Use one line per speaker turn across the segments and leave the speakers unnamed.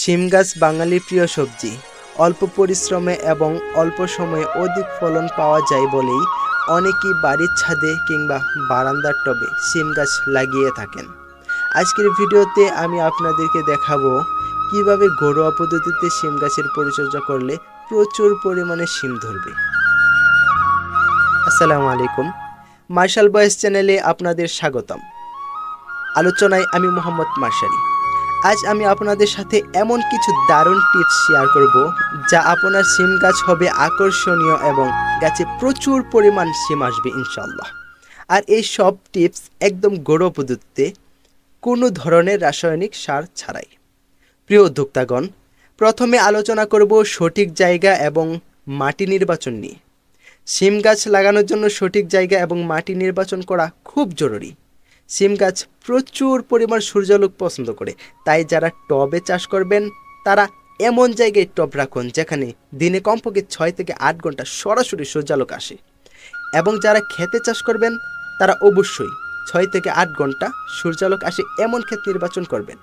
শিম গাছ বাঙালির প্রিয় সবজি। অল্প পরিশ্রমে এবং অল্প সময়ে অধিক ফলন পাওয়া যায় বলেই অনেকেই বাড়ির ছাদে কিংবা বারান্দার টবে শিম গাছ লাগিয়ে থাকেন। আজকের ভিডিওতে আমি আপনাদেরকে দেখাবো কীভাবে ঘরোয়া পদ্ধতিতে শিম গাছের পরিচর্যা করলে প্রচুর পরিমাণে শিম ধরবে। আসসালামু আলাইকুম। মার্শাল বয়েস চ্যানেলে আপনাদের স্বাগতম। আলোচনায় আমি মোহাম্মদ মার্শালি আজ আমি আপনাদের সাথে এমন কিছু দারুণ টিপস শেয়ার করব, যা আপনার সিম গাছ হবে আকর্ষণীয় এবং গাছে প্রচুর পরিমাণ সিম আসবে ইনশাল্লাহ আর এই সব টিপস একদম গড়ো পদ্ধতিতে কোনো ধরনের রাসায়নিক সার ছাড়াই। প্রিয় উদ্যোক্তাগণ, প্রথমে আলোচনা করব সঠিক জায়গা এবং মাটি নির্বাচন নিয়ে। সিম গাছ লাগানোর জন্য সঠিক জায়গা এবং মাটি নির্বাচন করা খুব জরুরি। সিম গাছ প্রচুর পরিমাণ সূর্যালোক পছন্দ করে। তাই যারা টবে চাষ করবেন, তারা এমন জায়গায় টব রাখুন যেখানে দিনে কমপক্ষে ছয় থেকে আট ঘণ্টা সরাসরি সূর্যালোক আসে। এবং যারা খেতে চাষ করবেন, তারা অবশ্যই ছয় থেকে আট ঘণ্টা সূর্যালোক আসে এমন ক্ষেত নির্বাচন করবেন।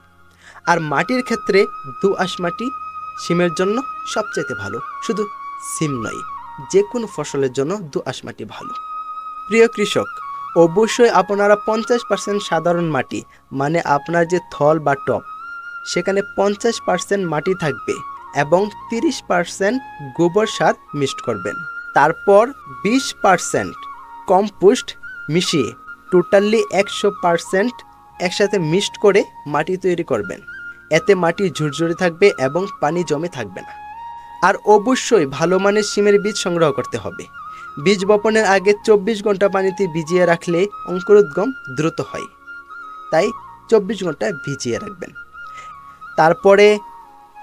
আর মাটির ক্ষেত্রে দু আশ মাটি সিমের জন্য সবচাইতে ভালো। শুধু সিম নয় যে কোনো ফসলের জন্য দু আশ মাটি ভালো। প্রিয় কৃষক অবশ্যই আপনারা পঞ্চাশ পার্সেন্ট সাধারণ মাটি মানে আপনার যে থল বা টপ, সেখানে পঞ্চাশ পার্সেন্ট মাটি থাকবে এবং তিরিশ পার্সেন্ট গোবর সার মিক্সড করবেন। তারপর বিশ পার্সেন্ট কম্পোস্ট মিশিয়ে টোটালি একশো পার্সেন্ট একসাথে মিক্সড করে মাটি তৈরি করবেন। এতে মাটি ঝুরঝুরে থাকবে এবং পানি জমে থাকবে না। আর অবশ্যই ভালো মানের সিমের বীজ সংগ্রহ করতে হবে। বীজ বপনের আগে চব্বিশ ঘণ্টা পানিতে ভিজিয়ে রাখলে অঙ্কুরোদ্গম দ্রুত হয়। তাই চব্বিশ ঘণ্টা ভিজিয়ে রাখবেন। তারপরে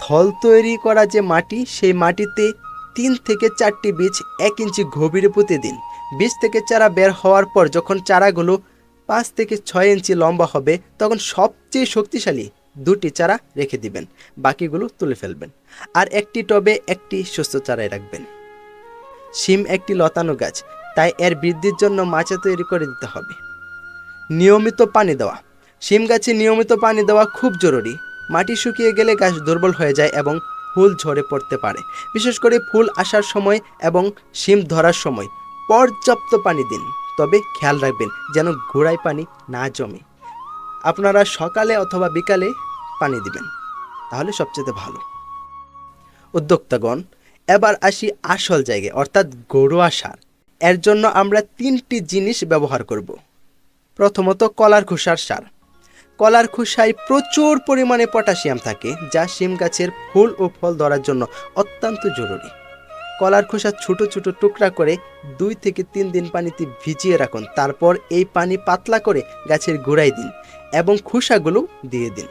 থল তৈরি করা যে মাটি, সেই মাটিতে তিন থেকে চারটি বীজ এক ইঞ্চি গভীরে পুঁতে দিন। বীজ থেকে চারা বের হওয়ার পর যখন চারাগুলো পাঁচ থেকে ছয় ইঞ্চি লম্বা হবে, তখন সবচেয়ে শক্তিশালী দুটি চারা রেখে দিবেন। বাকিগুলো তুলে ফেলবেন। আর একটি টবে একটি সুস্থ চারাই রাখবেন। শিম একটি লতানো গাছ, তাই এর বৃদ্ধির জন্য মাচা তৈরি করে দিতে হবে। নিয়মিত পানি দেওয়া। শিম গাছে নিয়মিত পানি দেওয়া খুব জরুরি। মাটি শুকিয়ে গেলে গাছ দুর্বল হয়ে যায় এবং ফুল ঝরে পড়তে পারে। বিশেষ করে ফুল আসার সময় এবং শিম ধরার সময়। পর্যাপ্ত পানি দিন, তবে খেয়াল রাখবেন যেন গোড়ায় পানি না জমে। আপনারা সকালে অথবা বিকালে পানি দিবেন, তাহলে সবচেয়ে ভালো। উদ্যোক্তাগণ এবার আসি আসল জায়গায়, অর্থাৎ গরুয়া সার। এর জন্য আমরা তিনটি জিনিস ব্যবহার করব। প্রথমত কলার খোসার সার। কলার খোসায় প্রচুর পরিমাণে পটাশিয়াম থাকে, যা শিম গাছের ফুল ও ফল ধরার জন্য অত্যন্ত জরুরি। কলার খোসা ছোট ছোট টুকরা করে দুই থেকে তিন দিন পানিতে ভিজিয়ে রাখুন, তারপর এই পানি পাতলা করে গাছের গোড়ায় দিন এবং খোসাগুলো দিয়ে দিন।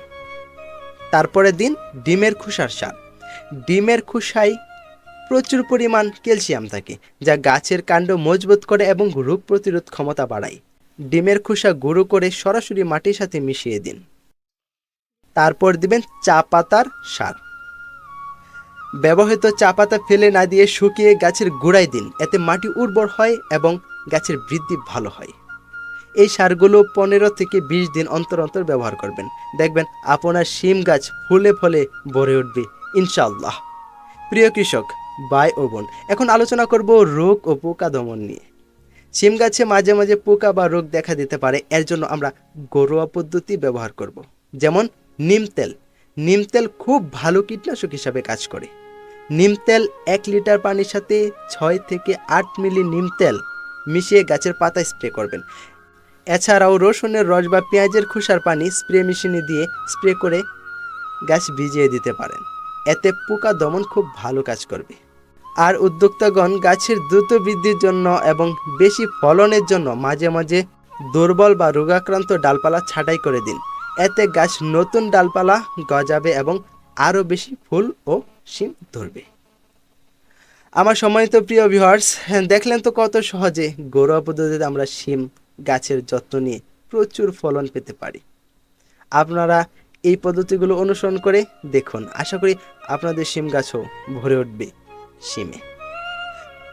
তারপরে দিন ডিমের খোসার সার। ডিমের খোসায় প্রচুর পরিমাণ ক্যালসিয়াম থাকে, যা গাছের কাণ্ড মজবুত করে এবং রোগ প্রতিরোধ ক্ষমতা বাড়ায়। ডিমের খোসা গুঁড়ো করে সরাসরি মাটির সাথে মিশিয়ে দিন। তারপর দিবেন চা পাতার সার। ব্যবহৃত চা পাতা ফেলে না দিয়ে শুকিয়ে গাছের গোড়ায় দিন, এতে মাটি উর্বর হয় এবং গাছের বৃদ্ধি ভালো হয়। এই সারগুলো পনেরো থেকে বিশ দিন অন্তর অন্তর ব্যবহার করবেন। দেখবেন আপনার শিম গাছ ফুলে ফলে ভরে উঠবে, ইনশাআল্লাহ। প্রিয় কৃষক বাই ও বোন। এখন আলোচনা করব রোগ ও পোকা দমন নিয়ে। সিম গাছে মাঝে মাঝে পোকা বা রোগ দেখা দিতে পারে, এর জন্য আমরা ঘরোয়া পদ্ধতি ব্যবহার করব। যেমন নিম তেল। নিম তেল খুব ভালো কীটনাশক হিসাবে কাজ করে। নিম তেল এক লিটার পানির সাথে ছয় থেকে আট মিলি নিম তেল মিশিয়ে গাছের পাতা স্প্রে করবেন। এছাড়াও রসুনের রস বা পেঁয়াজের খোসার পানি স্প্রে মেশিনে দিয়ে স্প্রে করে গাছ ভিজিয়ে দিতে পারেন। এতে পোকা দমন খুব ভালো কাজ করবে। আর উদ্যোক্তাগণ গাছের দ্রুত বৃদ্ধির জন্য এবং বেশি ফলনের জন্য মাঝে মাঝে দুর্বল বা রোগাক্রান্ত ডালপালা ছাঁটাই করে দিন। এতে গাছ নতুন ডালপালা গজাবে এবং আরও বেশি ফুল ও শিম ধরবে। আমার সম্মানিত প্রিয় ভিউয়ার্স দেখলেন তো কত সহজে ঘরোয়া পদ্ধতিতে আমরা শিম গাছের যত্ন নিয়ে প্রচুর ফলন পেতে পারি। আপনারা এই পদ্ধতিগুলো অনুসরণ করে দেখুন। আশা করি আপনাদের শিম গাছও ভরে উঠবে। শিমে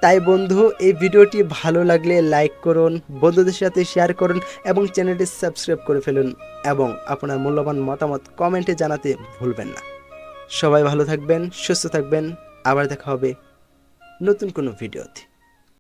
তাই বন্ধু, এই ভিডিওটি ভালো লাগলে লাইক করুন, বন্ধুদের সাথে শেয়ার করুন এবং চ্যানেলটি সাবস্ক্রাইব করে ফেলুন এবং আপনার মূল্যবান মতামত কমেন্টে জানাতে ভুলবেন না। সবাই ভালো থাকবেন, সুস্থ থাকবেন। আবার দেখা হবে নতুন কোনো ভিডিওতে।